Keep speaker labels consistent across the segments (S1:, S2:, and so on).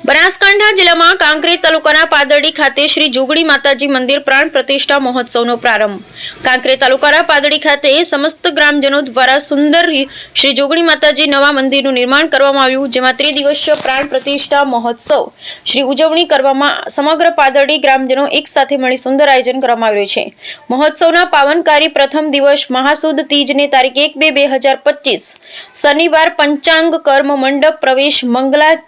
S1: બનાસકાંઠા જિલ્લામાં કાંકરેજ તાલુકાના પાદરડી ખાતે શ્રી જોગડી માતાજી મંદિર પ્રાણ પ્રતિષ્ઠા મહોત્સવનો પ્રારંભ. કાંકરેજ તાલુકાના પાદરડી ખાતે સમસ્ત ગ્રામજનો દ્વારા સુંદર શ્રી જોગણી માતાજી નવા મંદિરનું નિર્માણ કરવામાં આવ્યું, જેમાં ત્રિદિવસીય પ્રાણ પ્રતિષ્ઠા મહોત્સવ. શ્રી ઉજવણી કરવામાં સમગ્ર પાદરડી ગ્રામજનો એક સાથે મળી સુંદર આયોજન કરવામાં આવ્યું છે. મહોત્સવના પાવનકારી પ્રથમ દિવસ મહાસુદ તીજને તારીખ એક બે બે હજાર પચીસ. શનિવાર પંચાંગ કર્મ મંડપ પ્રવેશ મંગલા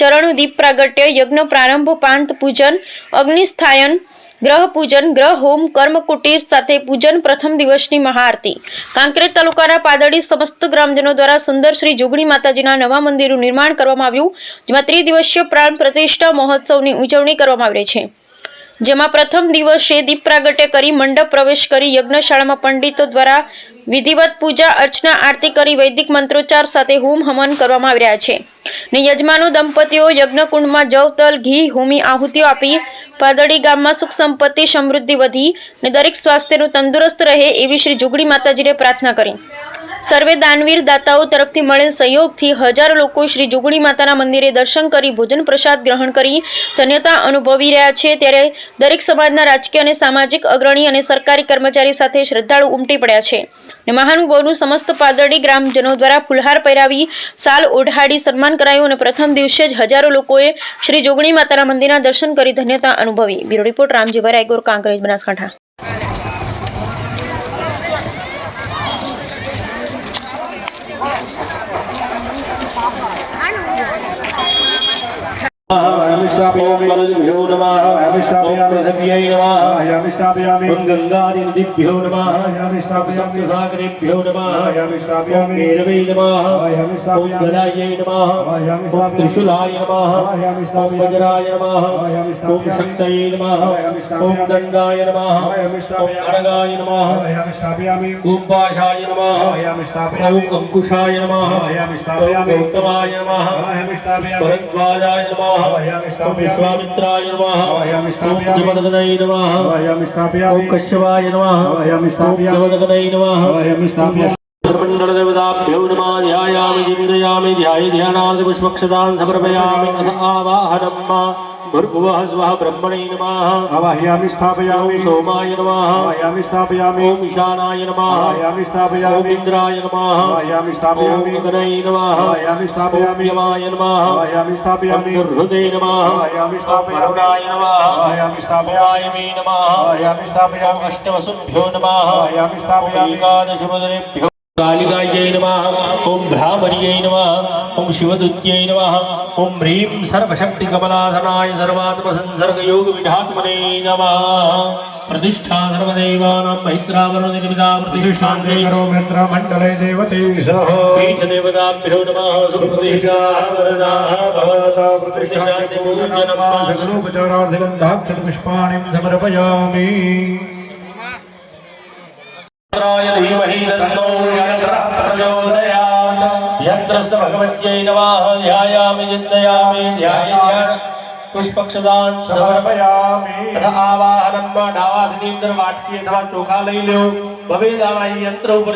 S1: ચરણ દીપ પ્રાગટ્ય, યજ્ઞ પ્રારંભ પાંત પૂજન, અગ્નિસ્થાયન, ગ્રહ પૂજન, ગ્રહ હોમ, કર્મ કુટીર સાથે પૂજન, પ્રથમ દિવસની મહાઆરતી. કાંકરેજ તાલુકાના પાદડી સમસ્ત ગ્રામજનો દ્વારા સુંદર શ્રી જોગણી માતાજીના નવા મંદિરનું નિર્માણ કરવામાં આવ્યું, જેમાં ત્રિદિવસીય પ્રાણ પ્રતિષ્ઠા મહોત્સવની ઉજવણી કરવામાં આવી છે. જેમાં પ્રથમ દિવસે દીપ પ્રાગટ્ય કરી મંડપ પ્રવેશ કરી યજ્ઞશાળામાં પંડિતો દ્વારા વિધિવત પૂજા, અર્ચના, આરતી કરી વૈદિક મંત્રોચ્ચાર સાથે હોમ હવન કરવામાં આવી રહ્યા છે. ને યજમાનો દંપતીઓ યજ્ઞકુંડમાં જવ, તલ, ઘી, હોમી આહુતિઓ આપી પાદડી ગામમાં સુખ સંપત્તિ, સમૃદ્ધિ વધી ને દરેક સ્વાસ્થ્યનું તંદુરસ્ત રહે એવી શ્રી જુગડી માતાજીને પ્રાર્થના કરી. સર્વે દાનવીર દાતાઓ તરફથી મળેલ સહયોગથી હજારો લોકો શ્રી જોગણી માતાના મંદિરે દર્શન કરી ભોજન પ્રસાદ ગ્રહણ કરી ધન્યતા અનુભવી રહ્યા છે. ત્યારે દરેક સમાજના રાજકીય અને સામાજિક અગ્રણી અને સરકારી કર્મચારી સાથે શ્રદ્ધાળુ ઉમટી પડ્યા છે ને મહાનુભાવનું સમસ્ત પાદરડી ગ્રામજનો દ્વારા ફુલહાર પહેરાવી સાલ ઓઢાડી સન્માન કરાયું અને પ્રથમ દિવસે જ હજારો લોકોએ શ્રી જોગણી માતાના મંદિરના દર્શન કરી ધન્યતા અનુભવી. બ્યુરો રિપોર્ટ રામજી વરાયગોર કાંકરેજ, બનાસકાંઠા.
S2: ओम वरदभ्यो नमः ओम पृथिव्यै नमः ओम गंगादिभ्यो नमः ओम सप्तसागरेभ्यो नमः ओम भैरवे नमः ओम गदायै नमः ओम त्रिशूलाय नमः ओम वज्राय नमः ओम शक्तये नमः ओम दंडाय नमः ओम खड्गाय नमः ओम पाशाय नमः ओम अंकुशाय नमः ओम गौतमाय नमः भरद्वाजाय नमः ओम विश्वामित्राय नमः ओम जमदग्नये नमः ओम कश्यपाय नमः ओम जमदग्नये नमः मंडलदेवताभ्यो नमः ध्यायामि चिन्तयामि ध्याये ध्यानार्थ पुष्पक्षदान् समर्पयामि अथ आवाहनम्
S3: ભર્ગુવઃ
S2: સ્વઃ
S3: બ્રહ્મણે
S2: નમઃ આવાહયામિ
S3: સ્થાપયામિ સોમાય
S2: નમઃ આવાહયામિ સ્થાપયામિ
S3: ઓમ
S2: ઈશાનાય
S3: નમઃ
S2: આવાહયામિ સ્થાપયામિ
S3: ઇન્દ્રાય
S2: નમઃ
S3: આવાહયામિ
S2: સ્થાપયામિ ગણય
S3: નમઃ
S2: આવાહયામિ
S3: સ્થાપયામિ
S2: યમાય નમઃ
S3: આવાહયામિ
S2: સ્થાપયામિ
S3: હૃદય
S2: નમઃ આવાહયામિ
S3: સ્થાપયામિ
S2: નમઃ
S3: આવાહયામિ
S2: સ્થાપયામિ નમઃ
S3: આવાહયામિ સ્થાપયામિ
S2: અષ્ટવસુભ્યો નમઃ
S3: આવાહયામિ
S2: સ્થાપયામિ
S3: એકાદશ
S2: રુદ્રેભ્યો કાલિકાય
S3: નમઃ
S2: ઓમ
S3: ભ્રામર્યય
S2: નમઃ ઓમ શિવદુત્યય નમઃ ઓમ હ્રીમ સર્વશક્તિ કમલાસનાય સર્વાત્મ સંસર્ગ યોગ વિઢાત્મને નમઃ પ્રતિષ્ઠા સર્વદેવાનાં મહિત્રાવરણ નિમિતા પ્રતિષ્ઠાં
S3: કરો મિત્ર મંડલે દેવતે સહ પીઠ
S2: દેવતાભ્યો નમઃ સુપ્રતિષ્ઠા વરદા
S3: ભવતા પ્રતિષ્ઠા પૂજ્ય નમઃ સકલોપચારાર્થગંધાક્ષર
S2: પુષ્પાણિં સમર્પયામિ ધીમહિ તન્નો प्रचोदयात् यन्त्रस्य भगवत्यै नमः ध्यायामि चिन्तयामि ध्याय પુષ્પક્ષદાન
S3: સમર્પયામિ
S2: તથા આવાહનમ ડાવાથી અંદર વાટકી અથવા ચોખા લઈ લો ભવે દાવા યંત્ર ઉપર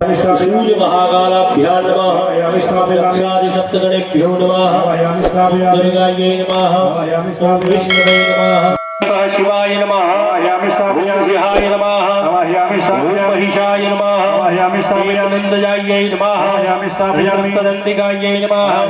S2: सूर्य महाकालाभ्यां नमः
S3: अक्षादि
S2: सप्तगणेभ्यो नमः दुर्गायै नमः विष्णवे नमः शिवाय नमः
S3: ओम
S2: शिहाय नमः ओम महिषाय नमः
S3: ओम
S2: नंदजायै नमः
S3: ओम
S2: नंदिकायै नमः